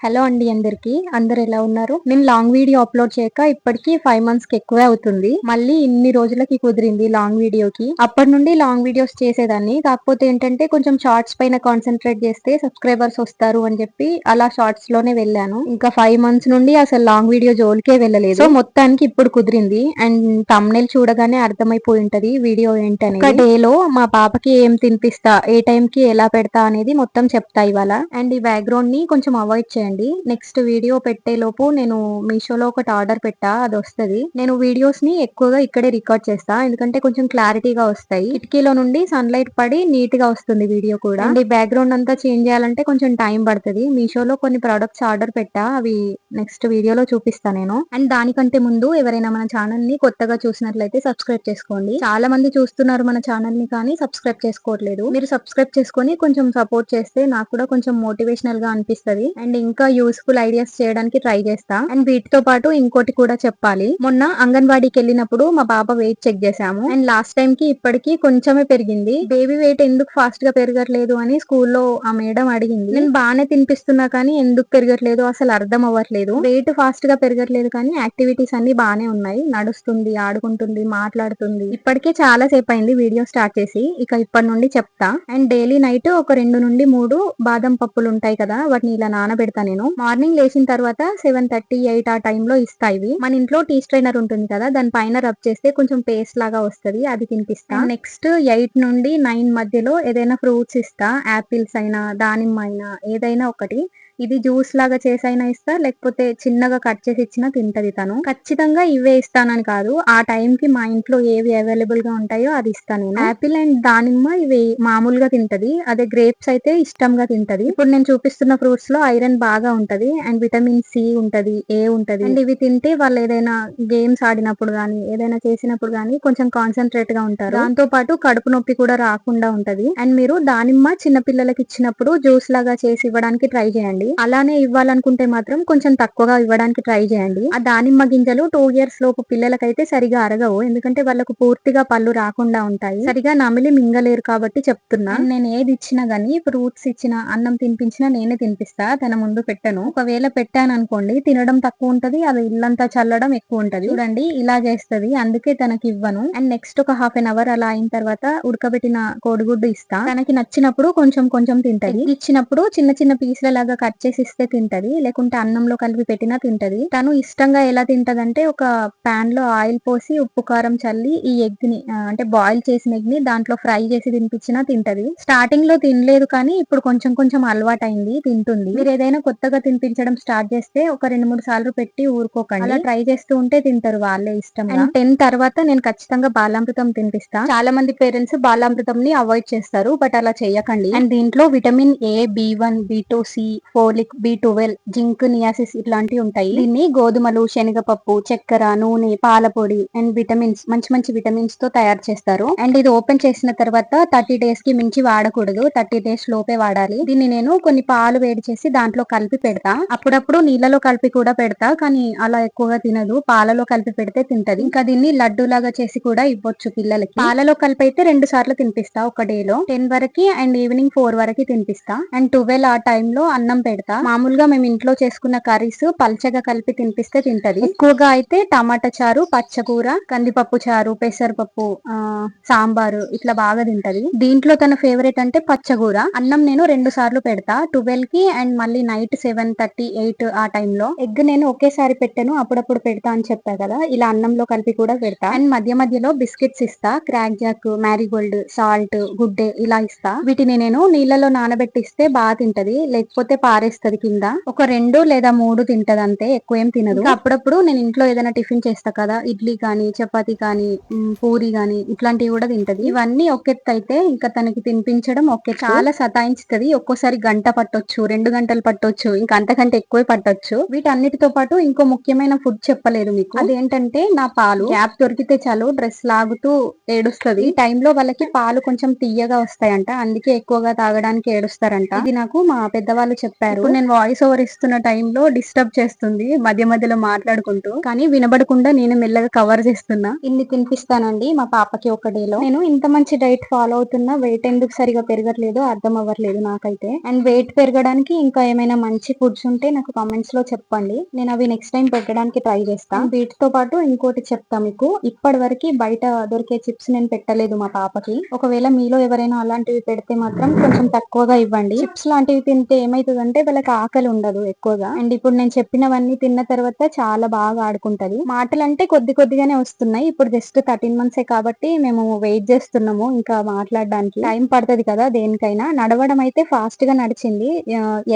Hello అండి అందరికి. అందరు ఎలా ఉన్నారు? నేను లాంగ్ వీడియో అప్లోడ్ చేయక ఇప్పటికి ఫైవ్ మంత్స్కి ఎక్కువే అవుతుంది. మళ్ళీ ఇన్ని రోజులకి కుదిరింది లాంగ్ వీడియోకి. అప్పటి నుండి లాంగ్ వీడియోస్ చేసేదాన్ని. కాకపోతే ఏంటంటే కొంచెం షార్ట్స్ పైన కాన్సన్ట్రేట్ చేస్తే సబ్స్క్రైబర్స్ వస్తారు అని చెప్పి అలా షార్ట్స్లోనే వెళ్ళాను. ఇంకా ఫైవ్ మంత్స్ నుండి అసలు లాంగ్ వీడియో జోలికే వెళ్ళలేదు. సో మొత్తానికి ఇప్పుడు కుదిరింది. అండ్ తమ్నెల్ చూడగానే అర్థమైపోయి ఉంటది వీడియో ఏంటని ఒక డే లో మా పాపకి ఏం తినిపిస్తా ఏ టైం కి ఎలా పెడతా అనేది మొత్తం చెప్తా ఇవాళ. అండ్ ఈ బ్యాక్గ్రౌండ్ని కొంచెం అవాయిడ్ చేయండి. చేయండి నెక్స్ట్ వీడియో పెట్టే లోపు నేను మీషోలో ఒకటి ఆర్డర్ పెట్టా అది వస్తుంది. నేను వీడియోస్ని ఎక్కువగా ఇక్కడే రికార్డ్ చేస్తా ఎందుకంటే కొంచెం క్లారిటీగా వస్తాయి. కిటికీలో నుండి సన్ లైట్ పడి నీట్గా వస్తుంది వీడియో కూడా. అండ్ ఈ బ్యాక్గ్రౌండ్ అంతా చేంజ్ చేయాలంటే కొంచెం టైం పడుతుంది. మీషోలో కొన్ని ప్రొడక్ట్స్ ఆర్డర్ పెట్టా అవి నెక్స్ట్ వీడియోలో చూపిస్తా నేను. అండ్ దానికంటే ముందు ఎవరైనా మన ఛానల్ని కొత్తగా చూసినట్లయితే సబ్స్క్రైబ్ చేసుకోండి. చాలా మంది చూస్తున్నారు మన ఛానల్ని కానీ సబ్స్క్రైబ్ చేసుకోవట్లేదు. మీరు సబ్స్క్రైబ్ చేసుకొని కొంచెం సపోర్ట్ చేస్తే నాకు కూడా కొంచెం మోటివేషనల్గా అనిపిస్తుంది. అండ్ ఇంకా ఇంకా యూస్ఫుల్ ఐడియాస్ చేయడానికి ట్రై చేస్తా. అండ్ వీటితో పాటు ఇంకోటి కూడా చెప్పాలి. మొన్న అంగన్వాడీకి వెళ్ళినప్పుడు మా పాప వెయిట్ చెక్ చేసాము అండ్ లాస్ట్ టైం కి ఇప్పటికి కొంచెమే పెరిగింది. బేబీ వెయిట్ ఎందుకు ఫాస్ట్గా పెరగట్లేదు అని స్కూల్లో ఆ మేడం అడిగింది. నేను బాగానే తినిపిస్తున్నా కానీ ఎందుకు పెరగట్లేదు? అసలు అర్థం అవ్వట్లేదు. వెయిట్ ఫాస్ట్గా పెరగట్లేదు కానీ యాక్టివిటీస్ అన్ని బాగానే ఉన్నాయి. నడుస్తుంది ఆడుకుంటుంది మాట్లాడుతుంది. ఇప్పటికే చాలా సేపు అయింది వీడియో స్టార్ట్ చేసి. ఇక ఇప్పటి నుండి చెప్తా. అండ్ డైలీ నైట్ ఒక రెండు నుండి మూడు బాదం పప్పులు ఉంటాయి కదా వాటిని ఇలా నానబెడతాను. నేను. మార్నింగ్ లేచిన తర్వాత సెవెన్ థర్టీ ఎయిట్ ఆ టైంలో ఇస్తా ఇవి. మన ఇంట్లో టీ స్ట్రైనర్ ఉంటుంది కదా దాని పైన రబ్ చేస్తే కొంచెం పేస్ట్ లాగా వస్తుంది అది తినిపిస్తా. నెక్స్ట్ ఎయిట్ నుండి నైన్ మధ్యలో ఏదైనా ఫ్రూట్స్ ఇస్తా యాపిల్స్ అయినా దానిమ్మ అయినా ఏదైనా ఒకటి. ఇది జ్యూస్ లాగా చేసైనా ఇస్తా లేకపోతే చిన్నగా కట్ చేసి ఇచ్చినా తింటది తను. ఖచ్చితంగా ఇవే ఇస్తానని కాదు ఆ టైం కి మా ఇంట్లో ఏవి అవైలబుల్గా ఉంటాయో అది ఇస్తాను నేను. యాపిల్ అండ్ దానిమ్మ ఇవి మామూలుగా తింటది అదే గ్రేప్స్ అయితే ఇష్టంగా తింటది. ఇప్పుడు నేను చూపిస్తున్న ఫ్రూట్స్లో ఐరన్ బాగా ఉంటది అండ్ విటమిన్ సి ఉంటది ఏ ఉంటది. అండ్ ఇవి తింటే వాళ్ళు ఏదైనా గేమ్స్ ఆడినప్పుడు గానీ ఏదైనా చేసినప్పుడు గానీ కొంచెం కాన్సన్ట్రేట్గా ఉంటారు. దాంతో పాటు కడుపు నొప్పి కూడా రాకుండా ఉంటది. అండ్ మీరు దానిమ్మ చిన్న పిల్లలకి ఇచ్చినప్పుడు జ్యూస్ లాగా చేసి ఇవ్వడానికి ట్రై చేయండి. అలానే ఇవ్వాలనుకుంటే మాత్రం కొంచెం తక్కువగా ఇవ్వడానికి ట్రై చేయండి. ఆ దానిమ్మ గింజలు టూ ఇయర్స్ లోపు పిల్లలకైతే సరిగా అరగవు. ఎందుకంటే వాళ్ళకు పూర్తిగా పళ్ళు రాకుండా ఉంటాయి. సరిగా నమిలి మింగలేరు కాబట్టి చెప్తున్నా. నేను ఏది ఇచ్చినా గానీ ఫ్రూట్స్ ఇచ్చిన అన్నం తినిపించినా నేనే తినిపిస్తా. తన ముందు పెట్టను. ఒకవేళ పెట్టాను అనుకోండి తినడం తక్కువ ఉంటది. అది ఇల్లంతా చల్లడం ఎక్కువ ఉంటది. చూడండి ఇలా చేస్తది. అందుకే తనకి ఇవ్వను అండ్ నెక్స్ట్ ఒక హాఫ్ అన్ అవర్ అలా అయిన తర్వాత ఉడకబెట్టిన కోడిగుడ్డు ఇస్తా. తనకి నచ్చినప్పుడు కొంచెం కొంచెం తింటది. ఇచ్చినప్పుడు చిన్న చిన్న పీసుల లాగా కట్ చేసి ఇస్తే తింటది లేకుంటే అన్నంలో కలిపి పెట్టినా తింటది. తను ఇష్టంగా ఎలా తింటదంటే ఒక పాన్లో ఆయిల్ పోసి ఉప్పు కారం చల్లి ఈ ఎగ్ని అంటే బాయిల్ చేసిన ఎగ్ని దాంట్లో ఫ్రై చేసి తినిపించినా తింటది. స్టార్టింగ్లో తినలేదు కానీ ఇప్పుడు కొంచెం కొంచెం అలవాటు అయింది తింటుంది. మీరు ఏదైనా కొత్తగా తినిపించడం స్టార్ట్ చేస్తే ఒక రెండు మూడు సార్లు పెట్టి ఊరుకోకండి. అలా ట్రై చేస్తూ ఉంటే తింటారు వాళ్ళే ఇష్టం అండ్ టెన్ తర్వాత నేను ఖచ్చితంగా బాలామృతం తినిపిస్తా. చాలా మంది పేరెంట్స్ బాలామృతం ని అవాయిడ్ చేస్తారు బట్ అలా చేయకండి అండ్ దీంట్లో vitamin A B one B two C four folic B twelve zinc niacin ఇట్లాంటివి ఉంటాయి. దీన్ని గోధుమలు శనగపప్పు చక్కెర నూనె పాలపొడి అండ్ విటమిన్స్ మంచి మంచి విటమిన్స్తో తయారు చేస్తారు. అండ్ ఇది ఓపెన్ చేసిన తర్వాత థర్టీ డేస్కి మించి వాడకూడదు. థర్టీ డేస్ లోపే వాడాలి. దీన్ని నేను కొన్ని పాలు వేడి చేసి దాంట్లో కలిపి పెడతా. అప్పుడప్పుడు నీళ్ళలో కలిపి కూడా పెడతా. కానీ అలా ఎక్కువగా తినదు. పాలలో కలిపి పెడితే తింటది. ఇంకా దీన్ని లడ్డు లాగా చేసి కూడా ఇవ్వచ్చు పిల్లలకి. పాలలో కలిపి అయితే రెండు సార్లు తినిపిస్తా. ఒక డే లో. టెన్ వరకు అండ్ ఈవినింగ్ ఫోర్ వరకు తినిపిస్తా. అండ్ ట్వెల్వ్ ఆ టైంలో అన్నం పెడతా. మామూలుగా మేము ఇంట్లో చేసుకున్న కర్రీస్ పల్చగా కలిపి తినిపిస్తే తింటది. ఎక్కువగా అయితే టమాటా చారు పచ్చకూర కందిపప్పు చారు పెసరపప్పు ఆ సాంబారు ఇట్లా బాగా తింటది. దీంట్లో తన ఫేవరెట్ అంటే పచ్చకూర అన్నం నేను రెండు సార్లు పెడతా. ట్వెల్వ్కి అండ్ మళ్ళీ నైట్ సెవెన్ థర్టీ ఎయిట్ ఆ టైంలో. ఎగ్ నేను ఒకేసారి పెట్టాను అప్పుడప్పుడు పెడతా అని చెప్పా కదా. ఇలా అన్నంలో కలిపి కూడా పెడతా. అండ్ మధ్య మధ్యలో బిస్కెట్స్ ఇస్తా. Krack Jack Marie Gold salt Good Day ఇలా ఇస్తా. వీటిని నేను నీళ్ళలో నానబెట్టిస్తే బాగా తింటది. లేకపోతే పారేస్తుంది కింద. ఒక రెండు లేదా మూడు తింటది అంతే ఎక్కువ ఏం తినదు అప్పుడప్పుడు నేను ఇంట్లో ఏదైనా టిఫిన్ చేస్తా కదా ఇడ్లీ కానీ చపాతి కానీ పూరి కానీ ఇట్లాంటివి కూడా తింటది. ఇవన్నీ ఒకెత్త అయితే ఇంకా తనకి తినిపించడం ఒకే. చాలా సతాయించుతుంది. ఒక్కోసారి గంట పట్టొచ్చు రెండు గంటలు పట్టొచ్చు ఇంకా అంతకంటే ఎక్కువే పట్టొచ్చు. వీటన్నిటితో పాటు ఇంకో ముఖ్యమైన ఫుడ్ చెప్పలేదు మీకు. అదేంటంటే నా పాలు. గ్యాప్ దొరికితే చాలు డ్రెస్ లాగుతూ ఏడుస్తుంది. ఈ టైంలో వాళ్ళకి పాలు కొంచెం తీయగా వస్తాయంట. అందుకే ఎక్కువగా తాగడానికి ఏడుస్తారంట. ఇది నాకు మా పెద్దవాళ్ళు చెప్పారు. చెప్పారు నేను వాయిస్ ఓవర్ ఇస్తున్న టైంలో డిస్టర్బ్ చేస్తుంది మధ్య మధ్యలో మాట్లాడుకుంటూ. కానీ వినబడకుండా నేను మెల్లగా కవర్ చేస్తున్నా. ఇన్ని తినిపిస్తానండి మా పాపకి ఒక డేలో నేను ఇంత మంచి డైట్ ఫాలో అవుతున్నా వెయిట్ ఎందుకు సరిగా పెరగట్లేదు అర్థం అవ్వట్లేదు నాకైతే. అండ్ వెయిట్ పెరగడానికి ఇంకా ఏమైనా మంచి ఫుడ్స్ ఉంటే నాకు కామెంట్స్లో చెప్పండి. నేను అవి నెక్స్ట్ టైం పెట్టడానికి ట్రై చేస్తాను వీటితో పాటు ఇంకోటి చెప్తా మీకు. ఇప్పటి వరకు బయట దొరికే చిప్స్ నేను పెట్టలేదు మా పాపకి. ఒకవేళ మీలో ఎవరైనా అలాంటివి పెడితే మాత్రం కొంచెం తక్కువగా ఇవ్వండి. చిప్స్ లాంటివి తింటే ఏమైతుందంటే వాళ్ళకి ఆకలి ఉండదు ఎక్కువగా. అండ్ ఇప్పుడు నేను చెప్పినవన్నీ తిన్న తర్వాత చాలా బాగా ఆడుకుంటది. మాటలు అంటే కొద్ది కొద్దిగానే వస్తున్నాయి. ఇప్పుడు జస్ట్ థర్టీన్ మంత్సే కాబట్టి మేము వెయిట్ చేస్తున్నాము ఇంకా మాట్లాడడానికి. టైం పడుతుంది కదా దేనికైనా. నడవడం అయితే ఫాస్ట్గా నడిచింది.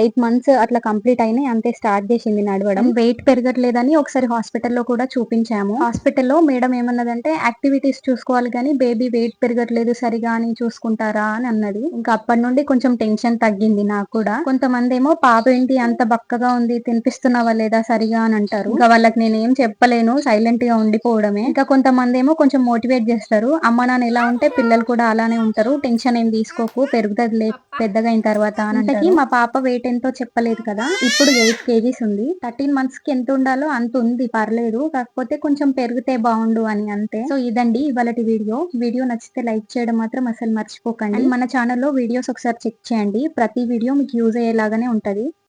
ఎయిట్ మంత్స్ అట్లా కంప్లీట్ అయినాయి. అంతే స్టార్ట్ చేసింది నడవడం. వెయిట్ పెరగట్లేదని ఒకసారి హాస్పిటల్లో కూడా చూపించాము. హాస్పిటల్లో మేడం ఏమన్నదంటే యాక్టివిటీస్ చూసుకోవాలి కానీ బేబీ వెయిట్ పెరగట్లేదు సరిగా అని చూసుకుంటారా అని అన్నది. ఇంకా అప్పటి నుండి కొంచెం టెన్షన్ తగ్గింది నాకు కూడా. కొంతమంది ఏమో పాప ఏంటి అంత బక్కగా ఉంది తినిపిస్తున్నావా లేదా సరిగా అని అంటారు. ఇంకా వాళ్ళకి నేను ఏం చెప్పలేను సైలెంట్గా ఉండిపోవడమే. ఇంకా కొంతమంది ఏమో కొంచెం మోటివేట్ చేస్తారు. అమ్మ నాన్న ఎలా ఉంటే పిల్లలు కూడా అలానే ఉంటారు. టెన్షన్ ఏం తీసుకోకు పెరుగుతుంది పెద్దగా అయిన తర్వాత అని మా పాప వెయిట్ ఎంతో చెప్పలేదు కదా. ఇప్పుడు ఎయిట్ కేజీస్ ఉంది. థర్టీన్ మంత్స్కి ఎంత ఉండాలో అంత ఉంది పర్లేదు. కాకపోతే కొంచెం పెరిగితే బాగుండు అని అంతే. సో ఇదండి ఇవాళ వీడియో. వీడియో నచ్చితే లైక్ చేయడం మాత్రం అసలు మర్చిపోకండి. మన ఛానల్లో వీడియోస్ ఒకసారి చెక్ చేయండి. ప్రతి వీడియో మీకు యూజ్ అయ్యేలాగానే ఉంటది